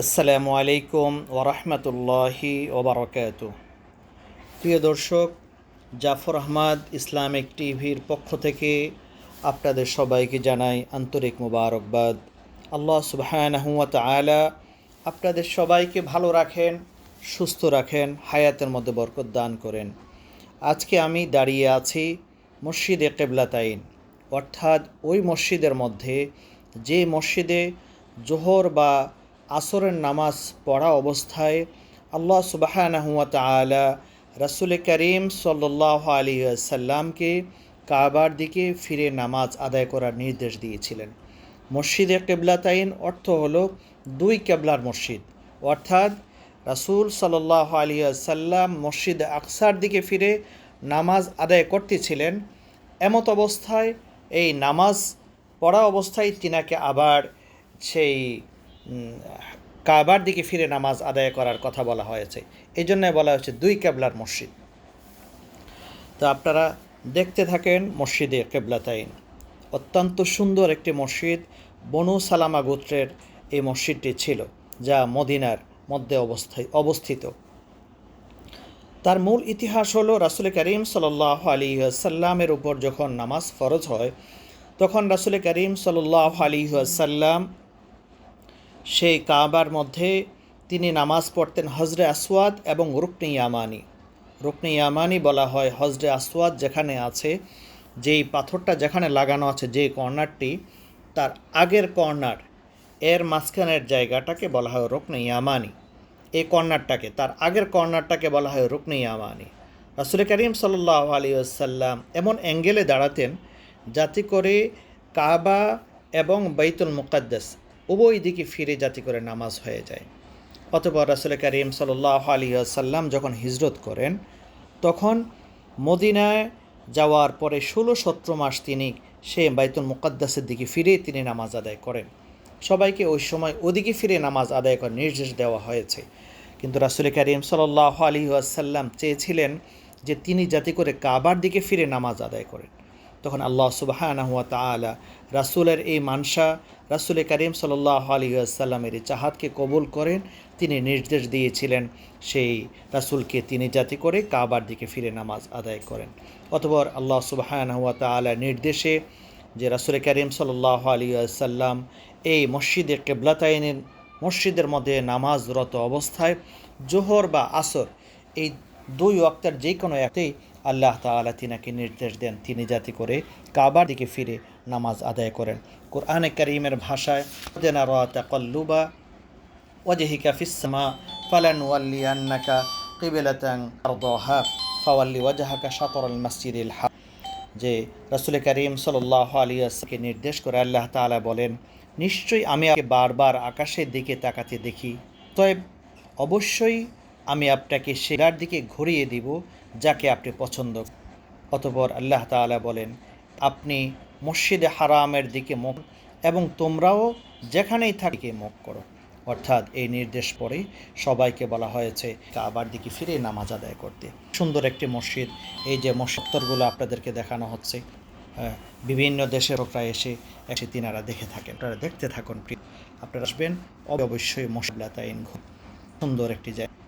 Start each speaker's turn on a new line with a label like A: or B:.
A: আসসালামু আলাইকুম ওরহমতুল্লাহি ওবরকাত। প্রিয় দর্শক, জাফর আহমদ ইসলামিক টিভির পক্ষ থেকে আপনাদের সবাইকে জানাই আন্তরিক মুবারকবাদ। আল্লাহ সুবাহানহুয়াত আলা আপনাদের সবাইকে ভালো রাখেন, সুস্থ রাখেন, হায়াতের মধ্যে বরকত দান করেন। আজকে আমি দাঁড়িয়ে আছি মসজিদে কেবলাতাইন। অর্থাৎ ওই মসজিদের মধ্যে যে মসজিদে জোহর বা আসরের নামাজ পড়া অবস্থায় আল্লাহ সুবাহানহুয়া তালা রাসুল করিম সাল্লাহ আলী সাল্লামকে কাবার দিকে ফিরে নামাজ আদায় করার নির্দেশ দিয়েছিলেন। মসজিদে কেবলাতাইন অর্থ হলো দুই কেবলার মসজিদ। অর্থাৎ রাসুল সাল্লাহ আলী সাল্লাম মসজিদ আকসার দিকে ফিরে নামাজ আদায় করতেছিলেন। এমত অবস্থায় এই নামাজ পড়া অবস্থায় তিনাকে আবার সেই কাবার দিকে ফিরে নামাজ আদায় করার কথা বলা হয়েছে। এই জন্য বলা হয়েছে দুই কেবলার মসজিদ। তো আপনারা দেখতে থাকেন মসজিদে কেবলাতাইন। অত্যন্ত সুন্দর একটি মসজিদ, বনু সালামা গোত্রের এই মসজিদটি ছিল, যা মদিনার মধ্যে অবস্থায় অবস্থিত। তার মূল ইতিহাস হলো রাসুল করিম সাল্লাহ আলী সাল্লামের উপর যখন নামাজ ফরজ হয়, তখন রাসুল করিম সাল্লাহ আলী সাল্লাম সেই কাবার মধ্যে তিনি নামাজ পড়তেন হজরে আসওয়াদ এবং রুকনি ইয়ামানি। রুকনি ইয়ামানি বলা হয় হজরে আসওয়াদ যেখানে আছে, যেই পাথরটা যেখানে লাগানো আছে যে কর্নারটি, তার আগের কর্নার। এর মাঝখানের জায়গাটাকে বলা হয় রুকনি ইয়ামানি। এই কর্নারটাকে, তার আগের কর্নারটাকে বলা হয় রুকনি ইয়ামানি। রাসুল করিম সাল্লাহ আলী আসাল্লাম এমন অ্যাঙ্গেলে দাঁড়াতেন যাতে করে কাবা এবং বাইতুল মুকাদ্দাস উভয় দিকে ফিরে যাতে করে নামাজ হয়ে যায়। অতপর রাসুল করিম সাল্লাহ আলী সাল্লাম যখন হিজরত করেন, তখন মদিনায় যাওয়ার পরে ষোলো সতেরো মাস তিনি সে বাইতুল মুকাদ্দাসের দিকে ফিরে তিনি নামাজ আদায় করেন। সবাইকে ওই সময় ওদিকে ফিরে নামাজ আদায় করার নির্দেশ দেওয়া হয়েছে। কিন্তু রাসুল করিম সাল্লাহ আলী আসাল্লাম চেয়েছিলেন যে তিনি যাতে করে কাবার দিকে ফিরে নামাজ আদায় করেন। তখন আল্লাহ সুবাহানা হুয়া তালা রাসুলের এই মানসা, রাসুল করিম সাল্লাহ আলী আসাল্লামের চাহাতকে কবুল করেন, তিনি নির্দেশ দিয়েছিলেন সেই রাসুলকে তিনি যাতে করে কাবার দিকে ফিরে নামাজ আদায় করেন। অতপর আল্লাহ সুবাহানা হুয়া তালা নির্দেশে যে রাসুল করিম সাল্লাহ আলী আসাল্লাম এই মসজিদে কেবলাতাইনের মসজিদের মধ্যে নামাজরত অবস্থায় জোহর বা আসর এই দুই ওয়াক্তের যে কোনো একতেই আল্লাহ তাআলা তিনাকে নির্দেশ দেন, তিনি যাতে করে কাবার দিকে ফিরে নামাজ আদায় করেন। কোরআনে করিমের ভাষায় ফিসসামা ফালান যে রাসুল করিম সাল্লাহ আলিয়াসকে নির্দেশ করে আল্লাহ তাআলা বলেন, নিশ্চয়ই আমি বারবার আকাশের দিকে তাকাতে দেখি। তবে অবশ্যই আমি আপনাকে সেরার দিকে ঘুরিয়ে দিব যাকে আপনি পছন্দ। অতপর আল্লাহ তাআলা বলেন আপনি মসজিদে হারামের দিকে মুখ এবং তোমরাও যেখানেই থাকিকে মুখ করো। অর্থাৎ এই নির্দেশ পরে সবাইকে বলা হয়েছে কাবার দিকে ফিরে নামাজ আদায় করতে। সুন্দর একটি মসজিদ এই যে মসত্তরগুলো আপনাদেরকে দেখানো হচ্ছে হ্যাঁ, বিভিন্ন দেশের লোকরা এসে এসে তিনারা দেখে থাকেন। আপনারা দেখতে থাকুন আপনারা আসবেন অবশ্যই মশলা তাইন সুন্দর একটি জায়গা।